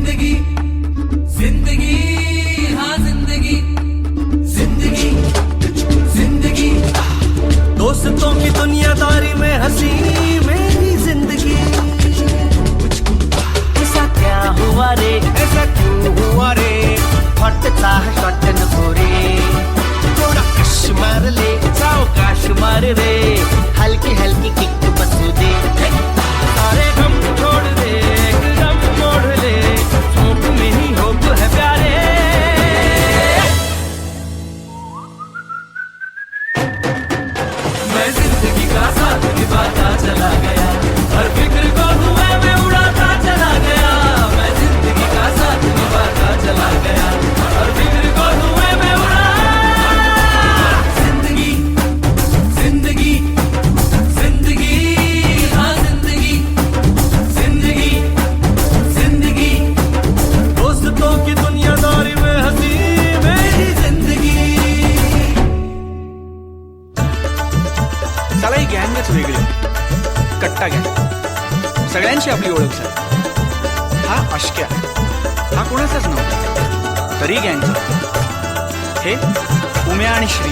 ज़िंदगी ज़िंदगी हाँ ज़िंदगी ज़िंदगी ज़िंदगी। दोस्तों की दुनियादारी में हँसी, मेरी ज़िंदगी। ऐसा क्या हुआ रे? ऐसा क्यों हुआ रे? फटता साथ निभाता चला गया। कट्टा घ्या. सगळ्यांची आपली ओळख झाली. हा अशक्या हा कोणाचाच नव्हता. तरी गँगचा हे उम्या आणि श्री.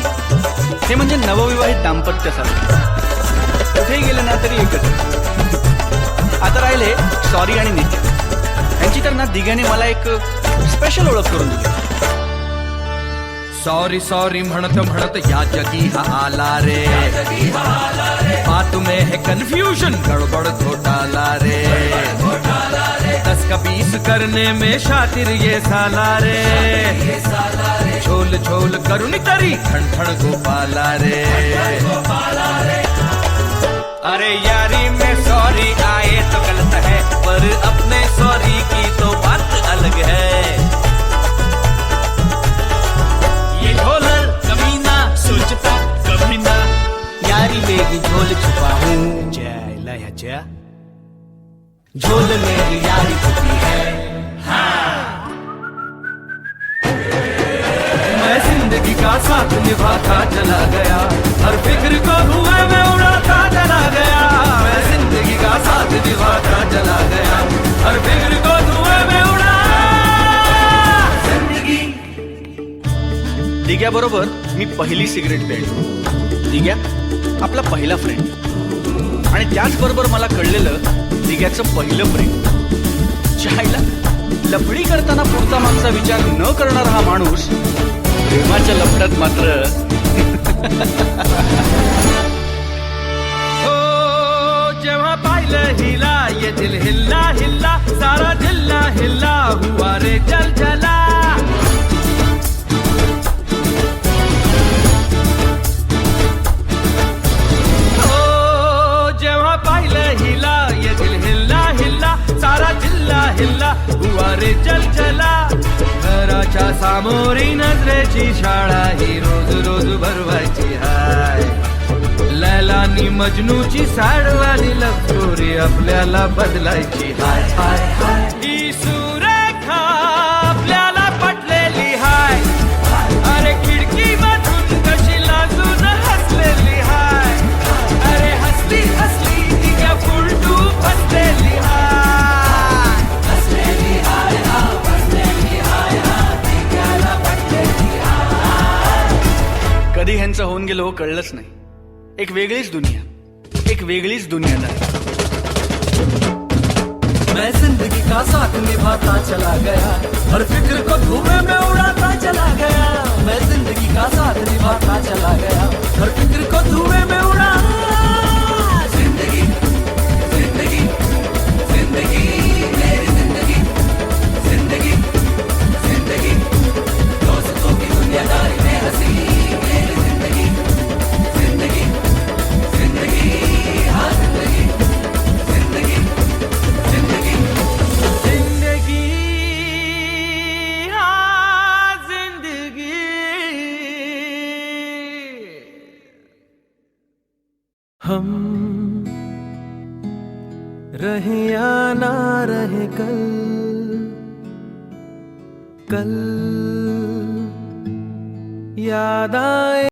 हे म्हणजे नवविवाहित दाम्पत्य सारखं कुठेही गेले ना तरी एकच. आता राहिले सॉरी आणि नित्य. यांची तर ना दिघ्याने मला एक स्पेशल ओळख करून दिली. सॉरी सॉरी म्हणत म्हणत या जगी हा आला रे बात में है कन्फ्यूज़न गड़बड़ घोटाला रे दस का करने में शातिर ये साला रे झोल झोल करुण करी ठण ठण गोपाला रे अरे यारी में सॉरी आए तो गलत है, पर यारी मेरी झोल छुपा हूँ जयला ह्याच्या झोल मेरी यारी छुपी है। मैं ज़िंदगी का साथ निभाता चला गया। हर फ़िक्र को हुआ मैं उड़ाता चला गया। मैं ज़िंदगी का साथ निभाता चला गया। हर फ़िक्र को हुआ मैं उड़ा। ज़िंदगी। दिग्याबरोबर मी पहिली सिगरेट प्यायली दिग्या आपला पहिला फ्रेंड आणि त्याचबरोबर मला कळलेलं दिग्याचं पहिलं प्रेम. चायला लफडी करताना पुढचा मागचा विचार न करणारा हा माणूस प्रेमाच्या लफड्यात मात्र हुआ चल चला. घराच्या सामोरी नजरेची शाळा ही रोज रोज भरवायची हाय. लैलानी मजनूची साडवाली लव आपल्याला बदलायची हाय हाय हाय. ह्यांचं होऊन गेलो हो कळलंच नाही। एक वेगळीच दुनिया। एक वेगळीच दुनियादारी मैं ज़िंदगी का साथ निभाता चला गया। हर फ़िक्र को धुएँ में उड़ाता चला गया। मैं ज़िंदगी का साथ निभाता चला हम रहे या ना रहे कल कल याद आए।